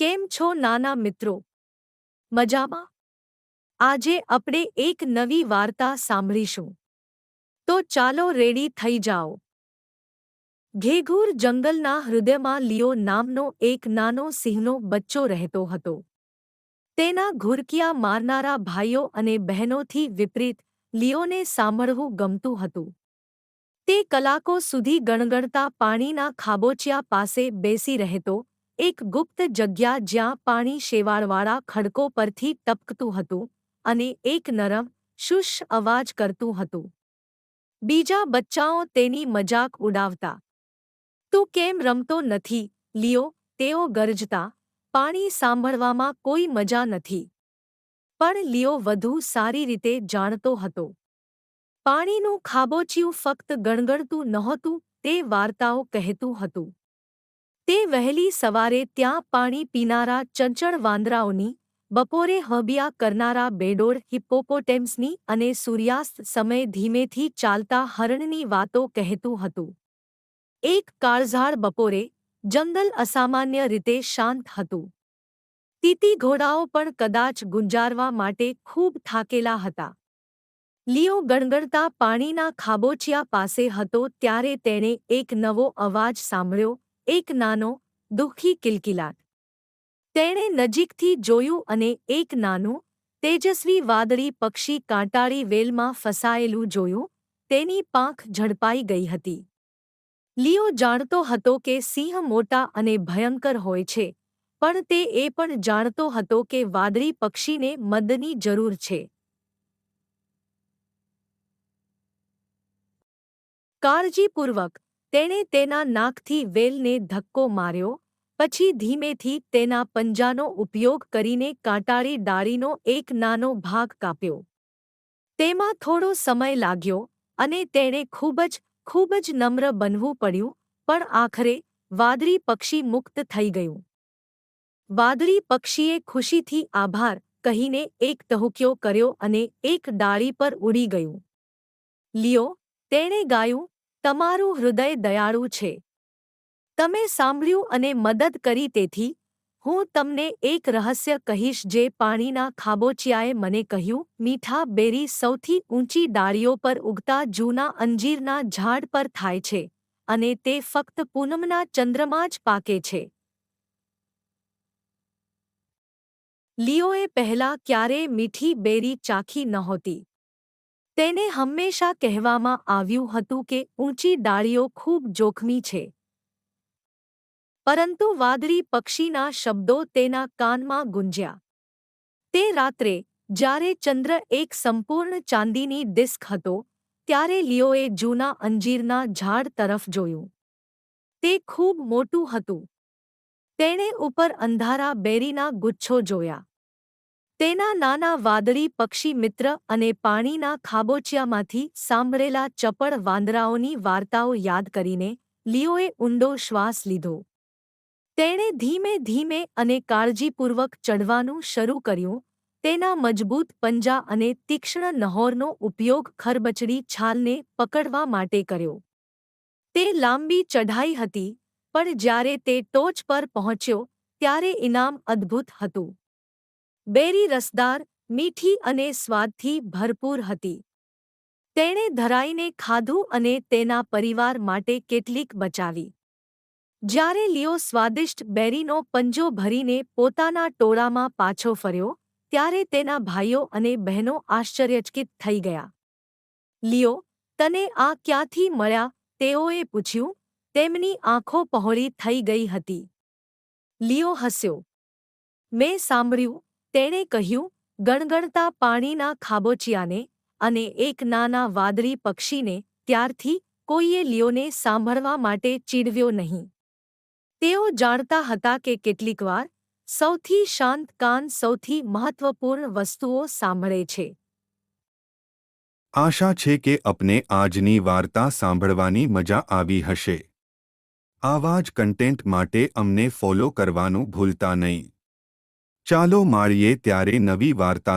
કેમ છો નાના મિત્રો? મજામાં? આજે આપણે એક નવી વાર્તા સાંભળીશું. તો ચાલો રેડી થઈ જાઓ. ઘેઘૂર જંગલના હૃદયમાં લિયો નામનો એક નાનો સિંહનો બચ્ચો રહેતો હતો. તેના ઘુરકિયા મારનારા ભાઈઓ અને બહેનોથી વિપરીત લિયોને સાંભળવું ગમતું હતું. તે કલાકો સુધી ગણગણતા પાણીના ખાબોચિયા પાસે બેસી રહેતો એક ગુપ્ત જગ્યા જ્યાં પાણી શેવાળવાળા ખડકો પરથી ટપકતું હતું અને એક નરમ શુષ્ અવાજ કરતું હતું. બીજા બચ્ચાઓ તેની મજાક ઉડાવતા. તું કેમ રમતો નથી, લિયો? તેઓ ગરજતા. પાણી સાંભળવામાં કોઈ મજા નથી. પણ લિયો વધુ સારી રીતે જાણતો હતો. પાણીનું ખાબોચિયું ફક્ત ગણગણતું નહોતું, તે વાર્તાઓ કહેતું હતું. તે વહેલી સવારે ત્યાં પાણી પીનારા ચંચળ વાંદરાઓની, બપોરે હબિયા કરનારા બેડોળ હિપ્પોપોટેમ્સની અને સૂર્યાસ્ત સમય ધીમેથી ચાલતા હરણની વાતો કહેતું હતું. એક કાળઝાળ બપોરે જંગલ અસામાન્ય રીતે શાંત હતું. તીતી ઘોડાઓ પણ કદાચ ગુંજારવા માટે ખૂબ થાકેલા હતા. લિયો ગણગણતા પાણીના ખાબોચિયા પાસે હતો ત્યારે તેણે એક નવો અવાજ સાંભળ્યો એક નાનો, દુઃખી કિલકિલાટ. તેણે નજીકથી જોયું અને એક નાનું, તેજસ્વી વાદળી પક્ષી કાંટાળી વેલમાં ફસાયેલું જોયું, તેની પાંખ ઝડપાઈ ગઈ હતી. લિયો જાણતો હતો કે સિંહ મોટા અને ભયંકર હોય છે, પણ તે એ પણ જાણતો હતો કે વાદળી પક્ષીને મદની જરૂર છે. કાળજીપૂર્વક તેણે તેના નાકથી વેલને ધક્કો માર્યો, પછી ધીમેથી તેના પંજાનો ઉપયોગ કરીને કાંટાળી ડાળીનો એક નાનો ભાગ કાપ્યો. તેમાં થોડો સમય લાગ્યો અને તેણે ખૂબ જ ખૂબ જ નમ્ર બનવું પડ્યું, પણ આખરે વાદળી પક્ષી મુક્ત થઈ ગયું. વાદળી પક્ષીએ ખુશીથી આભાર કહીને એક ટહુક્યો કર્યો અને એક ડાળી પર ઉડી ગયું. લિયો, તેણે ગાયું તમારું હૃદય દયાળુ છે. તમે સાંભળ્યું અને મદદ કરી તેથી, હું તમને એક રહસ્ય કહીશ જે પાણીના ખાબોચિયાએ મને કહ્યું, મીઠા બેરી સૌથી ઊંચી ડાળીઓ પર ઉગતા જૂના અંજીરના ઝાડ પર થાય છે, અને તે ફક્ત પૂનમના ચંદ્રમાં જ પાકે છે. લિયોએ પહેલા ક્યારેય મીઠી બેરી ચાખી નહોતી. તેને હંમેશા કહેવામાં આવ્યું હતું કે ઊંચી ડાળીઓ ખૂબ જોખમી છે. પરંતુ વાદળી પક્ષીના શબ્દો તેના કાનમાં ગુંજ્યા. તે રાત્રે, જ્યારે ચંદ્ર એક સંપૂર્ણ ચાંદીની ડિસ્ક હતો, ત્યારે લિયોએ જૂના અંજીરના ઝાડ તરફ જોયું. તે ખૂબ મોટું હતું. તેણે ઉપર અંધારા બેરીના ગુચ્છો જોયા. તેના નાના વાદળી પક્ષી મિત્ર અને પાણીના ખાબોચિયામાંથી સાંભળેલા ચપળ વાંદરાઓની વાર્તાઓ યાદ કરીને લિયોએ ઊંડો શ્વાસ લીધો. તેણે ધીમે ધીમે અને કાળજીપૂર્વક ચઢવાનું શરૂ કર્યું. તેના મજબૂત પંજા અને તીક્ષ્ણ નહોરનો ઉપયોગ ખરબચડી છાલને પકડવા માટે કર્યો. તે લાંબી ચઢાઈ હતી, પણ જ્યારે તે ટોચ પર પહોંચ્યો, ત્યારે ઇનામ અદ્ભુત હતું. બેરી રસદાર, મીઠી અને સ્વાદથી ભરપૂર હતી. તેણે ધરાઈને ખાધું અને તેના પરિવાર માટે કેટલીક બચાવી. જ્યારે લિયો સ્વાદિષ્ટ બેરીનો પંજો ભરીને પોતાના ટોળામાં પાછો ફર્યો, ત્યારે તેના ભાઈઓ અને બહેનો આશ્ચર્યચકિત થઈ ગયા. લિયો, તને આ ક્યાંથી મળ્યા? તેઓએ પૂછ્યું. તેમની આંખો પહોળી થઈ ગઈ હતી. લિયો હસ્યો. મેં સાંભળ્યું તેણે કહ્યું, ગણગણતા પાણીના ખાબોચિયાને અને એક નાના વાદળી પક્ષીને ત્યારથી કોઈએ લિયોને સાંભળવા માટે ચીડવ્યો નહીં. તેઓ જાણતા હતા કે કેટલીકવાર સૌથી શાંત કાન સૌથી મહત્વપૂર્ણ વસ્તુઓ સાંભળે છે. આશા છે કે આપને આજની વાર્તા સાંભળવાની મજા આવી હશે. આવા જ કન્ટેન્ટ માટે અમને ફોલો કરવાનું ભૂલતા નહીં. ચાલો માળીએ ત્યારે નવી વાર્તા